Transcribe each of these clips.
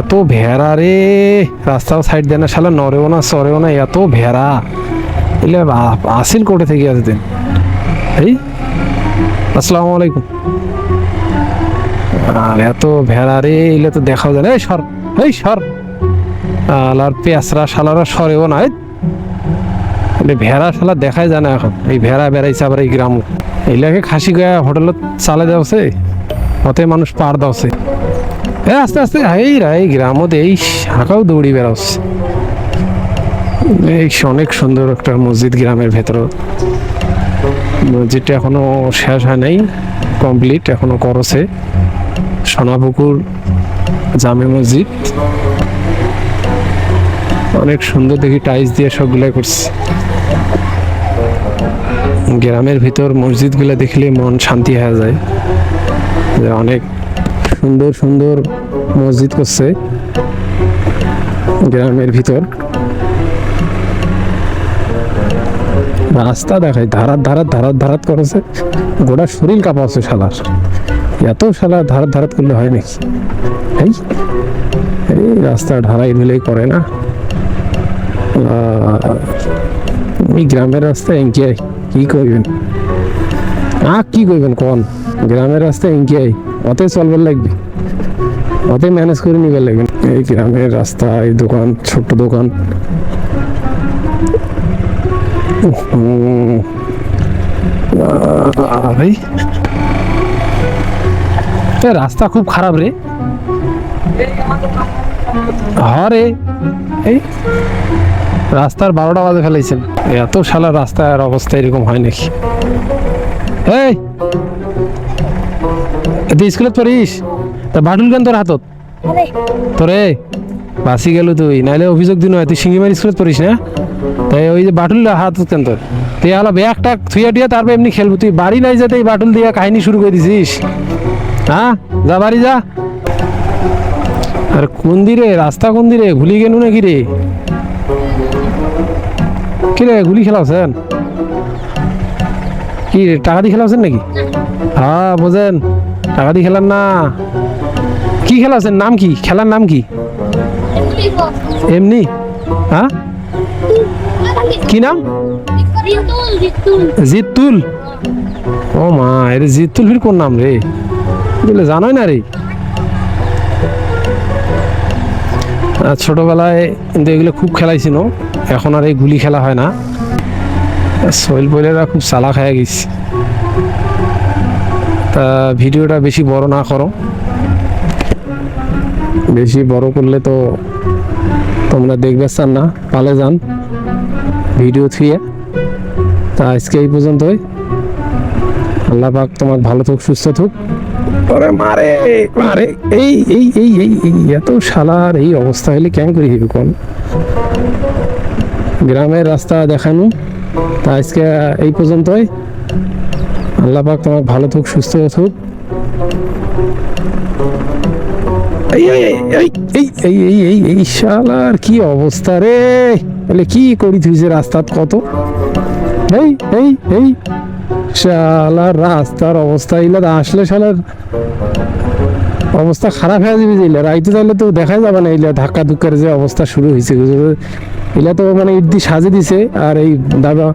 এত ভেড়া রে। রাস্তার সাইড দেয় না শালা নরেও না সরেও না, এত ভেড়া। এলে আসিল কোটে থেকে আসতেন এই, আসসালামু আলাইকুম। এত ভেড়া রে, এলে তো দেখাও যায় এই সর এই সর। আর পেঁচরা শালারা সরেও না ভেড়া শালা দেখাই যায় না এখন। এই ভেড়া বেড়াইছে আবার এই গ্রাম। এইলাকে খাসি গয়া হোটেলত চালে দেওছে অতে মানুষ পার দাওছে। আস্তে আস্তে, এই রা, এই গ্রামত এই শাখাও দৌড়ি বেড়াচ্ছে। এই অনেক সুন্দর একটা মসজিদ গ্রামের ভেতর। মসজিদটা এখনও শেষ হয় নাই কমপ্লিট এখনও করছে। সোনাপুকুর জামে মসজিদ। অনেক সুন্দর দেখি টাইলস দিয়ে সবগুলাই করছে। গ্রামের ভিতর মসজিদগুলো দেখলে মন শান্তি হয়ে যায়। অনেক সুন্দর সুন্দর মসজিদ করছে গ্রামের ভিতর। রাস্তা দেখায়, ধারাত ধারাত ধারাত ধারাত করেছে। গোটা শরীর কাঁপাচ্ছে শালার। এত শালা ধারাত ধারাত করলে হয় নাকি এই এই রাস্তা ঢালাই ঢুলাই করে না। এই গ্রামের রাস্তায় এঁকে কি করবেন আ কি করবেন কোন? গ্রামের রাস্তায় এঁকে অতে চলবার লাগবে। অতে ম্যানেজ করে নিবার লাগবে। এই গ্রামের রাস্তা, এই দোকান, ছোট্ট দোকান। রাস্তা খুব খারাপ রে। হ্যাঁ রে। এই, রাস্তার বারোটা বাজে ফেলেছেন এত শালা রাস্তার অবস্থা এরকম হয় নাকি? এই তুই স্কুলত পড়িস তা বাটুল কেন তোর হাতত? তোরে বাসি গেল তুই নাইলে অভিযোগ দিন হয় তুই সিঙ্গিমার স্কুলত পড়িস না? তাই ওই যে বাটুল হাতত কেন তোর তুই হলো ব্যাগটা থুইয়া টিয়া তারপর এমনি খেলব। তুই বাড়ি নাই যেতে এই বাটুল দিয়া কাহিনী শুরু করে দিছিস। হ্যাঁ যা বাড়ি যা। আর কোন দিরে রাস্তা কোন দিরে ভুলি গেল নাকি রে কি রে গুলি খেলাওছেন কি টাকা দিয়ে খেলাওছেন নাকি? হ্যাঁ বোঝেন টাকা দিয়ে খেলার না। কি খেলাছেন? নাম কি? খেলার নাম কি? এমনি। হ্যাঁ? কি নাম? জিতুল। ও মা, এর জিতুল ফির কোন নাম রে? বলে জানোই না রে। ছোটবেলায় কিন্তু এগুলো খুব খেলাইছিল। এখন আর এই গুলি খেলা হয় না। সোহেল বইলেরা খুব চালা খায় গেছি। তা ভিডিওটা বেশি বড় না করো। বেশি বড় করলে তো তোমরা দেখবে চান না, পালে যান ভিডিও থুয়ে। তা আজকে এই পর্যন্তই। আল্লাহ পাক তোমার ভালো থাক সুস্থ থাক ওরে মারে মারে, এই এই এই এই এই, এত শালার এই অবস্থা হলে কেন করি হিবি কোন? গ্রামের রাস্তা দেখানো। তা আজকে এই পর্যন্তই। আল্লাহ পাক তোমার ভালো থাকুক সুস্থ থাকুক এই এই এই এই এই এই শালার কি অবস্থা রে বলে কি করি তুই যে রাস্তার কত এই এই এই শালার রাস্তার অবস্থা এগুলো আসলে শালার অবস্থা খারাপ হয়ে যাবে যে রাইতে তাহলে তো দেখাই যাবে না ইলা ধাক্কা ধুক্কার যে অবস্থা শুরু হয়েছে এলা তো মানে ইট দিয়ে সাজে দিছে আর এই দাদা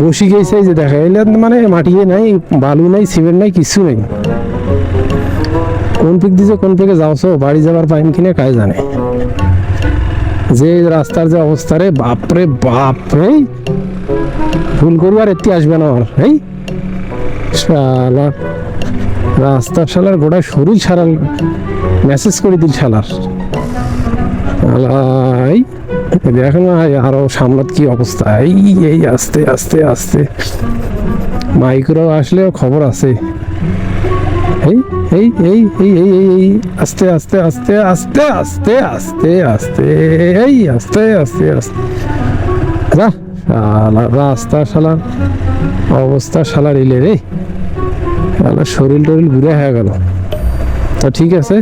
বসি গেছে যে দেখা এলা মানে মাটিয়ে নাই, বালু নাই, সিমেন্ট নাই, কিছু নেই। কোন পিক দিছে, কোন পিকে যাওছো বাড়ি যাবার পাইম কিনে কাজ জানে। যে রাস্তার যে অবস্থা রে, বাপরে বাপরে ভুল করব আর এত্তি আসবে না আমার এই শালা। রাস্তার শালার গোটায় শরীর ছাড়াল মেসেজ করে দিল শালার। শালাই দেখো না, এই আরও সামলাত কি অবস্থা। এই এই, আস্তে আস্তে আস্তে। মাইক্রো আসলেও খবর আছে। এই এই এই এই এই এই এই, আস্তে আস্তে আস্তে আস্তে আস্তে আস্তে আস্তে, এই, আস্তে আস্তে আস্তে। রাস্তা শালার অবস্থা শালার ইলে রে। শরীর টরিল ঘুরে হয়ে গেল। তা ঠিক আছে?